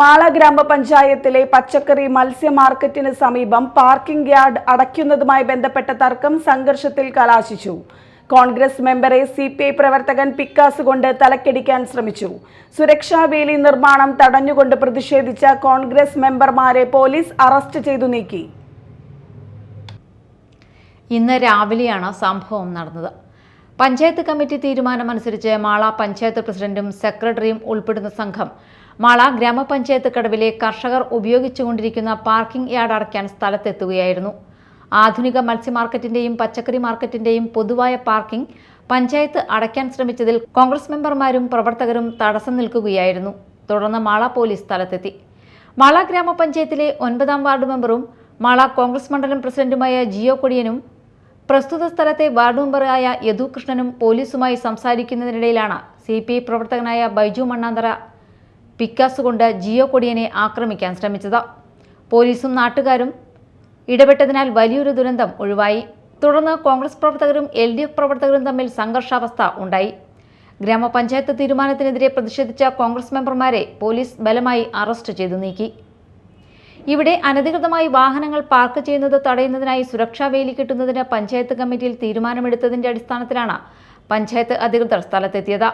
മാള ഗ്രാമപഞ്ചായത്തിലെ പച്ചക്കറി മത്സ്യ മാർക്കറ്റിന് സമീപം പാർക്കിംഗ് യാർഡ് അടയ്ക്കുന്നതുമായി ബന്ധപ്പെട്ട തർക്കം സംഘർഷത്തിൽ കലാശിച്ചു. കോൺഗ്രസ് മെമ്പറെ സി പി ഐ പ്രവർത്തകൻ പിക്കാസ് കൊണ്ട് തലക്കടിക്കാൻ ശ്രമിച്ചു. സുരക്ഷാ വേലി നിർമ്മാണം തടഞ്ഞുകൊണ്ട് പ്രതിഷേധിച്ച കോൺഗ്രസ് മെമ്പർമാരെ പോലീസ് അറസ്റ്റ് ചെയ്തു നീക്കി. ഇന്ന് രാവിലെയാണ് സംഭവം നടന്നത്. പഞ്ചായത്ത് കമ്മിറ്റി തീരുമാനമനുസരിച്ച് മാള പഞ്ചായത്ത് പ്രസിഡന്റും സെക്രട്ടറിയും ഉൾപ്പെടുന്ന സംഘം. മാള ഗ്രാമപഞ്ചായത്ത് കടവിലെ കർഷകർ ഉപയോഗിച്ചുകൊണ്ടിരിക്കുന്ന പാർക്കിംഗ് യാർഡ് അടയ്ക്കാൻ സ്ഥലത്തെത്തുകയായിരുന്നു. ആധുനിക മത്സ്യമാർക്കറ്റിന്റെയും പച്ചക്കറി മാർക്കറ്റിന്റെയും പൊതുവായ പാർക്കിംഗ് പഞ്ചായത്ത് അടയ്ക്കാൻ ശ്രമിച്ചതിൽ കോൺഗ്രസ് മെമ്പർമാരും പ്രവർത്തകരും തടസ്സം നിൽക്കുകയായിരുന്നു. തുടർന്ന് മാള പോലീസ് സ്ഥലത്തെത്തി. മാള ഗ്രാമപഞ്ചായത്തിലെ ഒൻപതാം വാർഡ് മെമ്പറും മാള കോൺഗ്രസ് മണ്ഡലം പ്രസിഡന്റുമായ ജിയോ കൊടിയനും പ്രസ്തുത സ്ഥലത്തെ വാർഡ് മെമ്പറായ യദുകൃഷ്ണനും പോലീസുമായി സംസാരിക്കുന്നതിനിടയിലാണ് സി പി ഐ പ്രവർത്തകനായ ബൈജു മണ്ണാന്തറ പിക്കാസ് കൊണ്ട് ജിയോ കൊടിയനെ ആക്രമിക്കാൻ ശ്രമിച്ചത്. പോലീസും നാട്ടുകാരും ഇടപെട്ടതിനാൽ വലിയൊരു ദുരന്തം ഒഴിവായി. തുടർന്ന് കോൺഗ്രസ് പ്രവർത്തകരും എൽ ഡി എഫ് പ്രവർത്തകരും തമ്മിൽ സംഘർഷാവസ്ഥ ഉണ്ടായി. ഗ്രാമപഞ്ചായത്ത് തീരുമാനത്തിനെതിരെ പ്രതിഷേധിച്ച കോൺഗ്രസ് മെമ്പർമാരെ പോലീസ് ബലമായി അറസ്റ്റ് ചെയ്തു നീക്കി. ഇവിടെ അനധികൃതമായി വാഹനങ്ങൾ പാർക്ക് ചെയ്യുന്നത് തടയുന്നതിനായി സുരക്ഷാ വേലി കിട്ടുന്നതിന് പഞ്ചായത്ത് കമ്മിറ്റിയിൽ തീരുമാനമെടുത്തതിന്റെ അടിസ്ഥാനത്തിലാണ് പഞ്ചായത്ത് അധികൃതർ സ്ഥലത്തെത്തിയത്.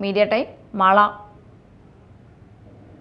Media time Mala